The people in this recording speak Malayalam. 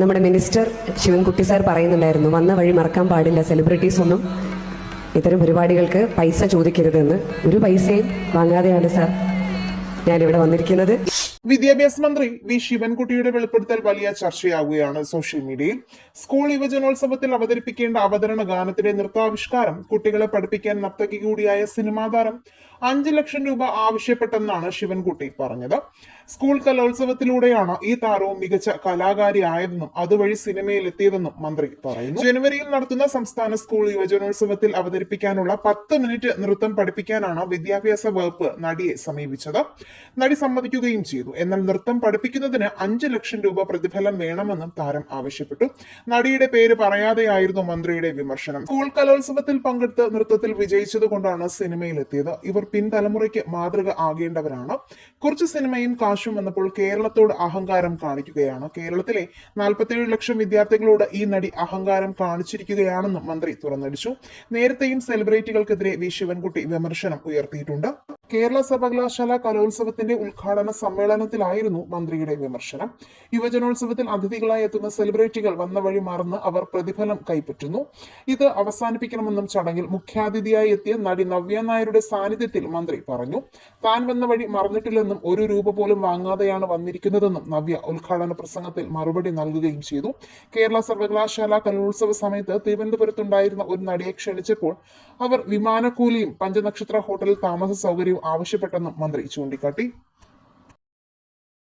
നമ്മുടെ മിനിസ്റ്റർ ശിവൻകുട്ടി സാർ പറയുന്നുണ്ടായിരുന്നു വന്ന വഴി മറക്കാൻ പാടില്ല സെലിബ്രിറ്റീസ് ഒന്നും. ഇത്തരം പരിപാടികൾക്ക് പൈസ ചോദിക്കരുതെന്ന്. ഒരു പൈസയും വാങ്ങാതെയാണ് സാർ ഞാനിവിടെ വന്നിരിക്കുന്നത്. വിദ്യാഭ്യാസ മന്ത്രി വി ശിവൻകുട്ടിയുടെ വെളിപ്പെടുത്തൽ വലിയ ചർച്ചയാവുകയാണ് സോഷ്യൽ മീഡിയയിൽ. സ്കൂൾ യുവജനോത്സവത്തിൽ അവതരിപ്പിക്കേണ്ട അവതരണ ഗാനത്തിന്റെ നൃത്താവിഷ്കാരം കുട്ടികളെ പഠിപ്പിക്കാൻ നർത്തകി കൂടിയായ സിനിമാ താരം അഞ്ചു ലക്ഷം രൂപ ആവശ്യപ്പെട്ടെന്നാണ് ശിവൻകുട്ടി പറഞ്ഞത്. സ്കൂൾ കലോത്സവത്തിലൂടെയാണ് ഈ താരവും മികച്ച കലാകാരി ആയതെന്നും അതുവഴി സിനിമയിൽ എത്തിയതെന്നും മന്ത്രി പറയുന്നു. ജനുവരിയിൽ നടത്തുന്ന സംസ്ഥാന സ്കൂൾ യുവജനോത്സവത്തിൽ അവതരിപ്പിക്കാനുള്ള പത്ത് മിനിറ്റ് നൃത്തം പഠിപ്പിക്കാനാണ് വിദ്യാഭ്യാസ വകുപ്പ് നടിയെ സമീപിച്ചത്. നടി സമ്മതിക്കുകയും ചെയ്തു. എന്നാൽ നൃത്തം പഠിപ്പിക്കുന്നതിന് അഞ്ച് ലക്ഷം രൂപ പ്രതിഫലം വേണമെന്നും താരം ആവശ്യപ്പെട്ടു. നടിയുടെ പേര് പറയാതെയായിരുന്നു മന്ത്രിയുടെ വിമർശനം. സ്കൂൾ കലോത്സവത്തിൽ പങ്കെടുത്ത് നൃത്തത്തിൽ വിജയിച്ചതുകൊണ്ടാണ് സിനിമയിലെത്തിയത്. ഇവർ പിൻതലമുറയ്ക്ക് മാതൃക ആകേണ്ടവരാണ്. കുറച്ച് സിനിമയും കാശും വന്നപ്പോൾ കേരളത്തോട് അഹങ്കാരം കാണിക്കുകയാണ്. കേരളത്തിലെ നാൽപ്പത്തേഴ് ലക്ഷം വിദ്യാർത്ഥികളോട് ഈ നടി അഹങ്കാരം കാണിച്ചിരിക്കുകയാണെന്നും മന്ത്രി തുറന്നടിച്ചു. നേരത്തെയും സെലിബ്രിറ്റികൾക്കെതിരെ വി. ശിവൻകുട്ടി വിമർശനം ഉയർത്തിയിട്ടുണ്ട്. കേരള സർവകലാശാല കലോത്സവത്തിന്റെ ഉദ്ഘാടന സമ്മേളനത്തിലായിരുന്നു മന്ത്രിയുടെ വിമർശനം. യുവജനോത്സവത്തിൽ അതിഥികളായി എത്തുന്ന സെലിബ്രിറ്റികൾ വന്ന വഴി മറന്ന് അവർ പ്രതിഫലം കൈപ്പറ്റുന്നു. ഇത് അവസാനിപ്പിക്കണമെന്നും ചടങ്ങിൽ മുഖ്യാതിഥിയായി എത്തിയ നടി നവ്യ നായരുടെ സാന്നിധ്യത്തിൽ മന്ത്രി പറഞ്ഞു. താൻ വന്ന വഴി മറന്നിട്ടില്ലെന്നും ഒരു രൂപ പോലും വാങ്ങാതെയാണ് വന്നിരിക്കുന്നതെന്നും നവ്യ ഉദ്ഘാടന പ്രസംഗത്തിൽ മറുപടി നൽകുകയും ചെയ്തു. കേരള സർവകലാശാല കലോത്സവ സമയത്ത് തിരുവനന്തപുരത്തുണ്ടായിരുന്ന ഒരു നടിയെ ക്ഷണിച്ചപ്പോൾ അവർ വിമാനക്കൂലിയും പഞ്ചനക്ഷത്ര ഹോട്ടലിൽ താമസ സൗകര്യവും ആവശ്യപ്പെട്ടെന്നും മന്ത്രി ചൂണ്ടിക്കാട്ടി.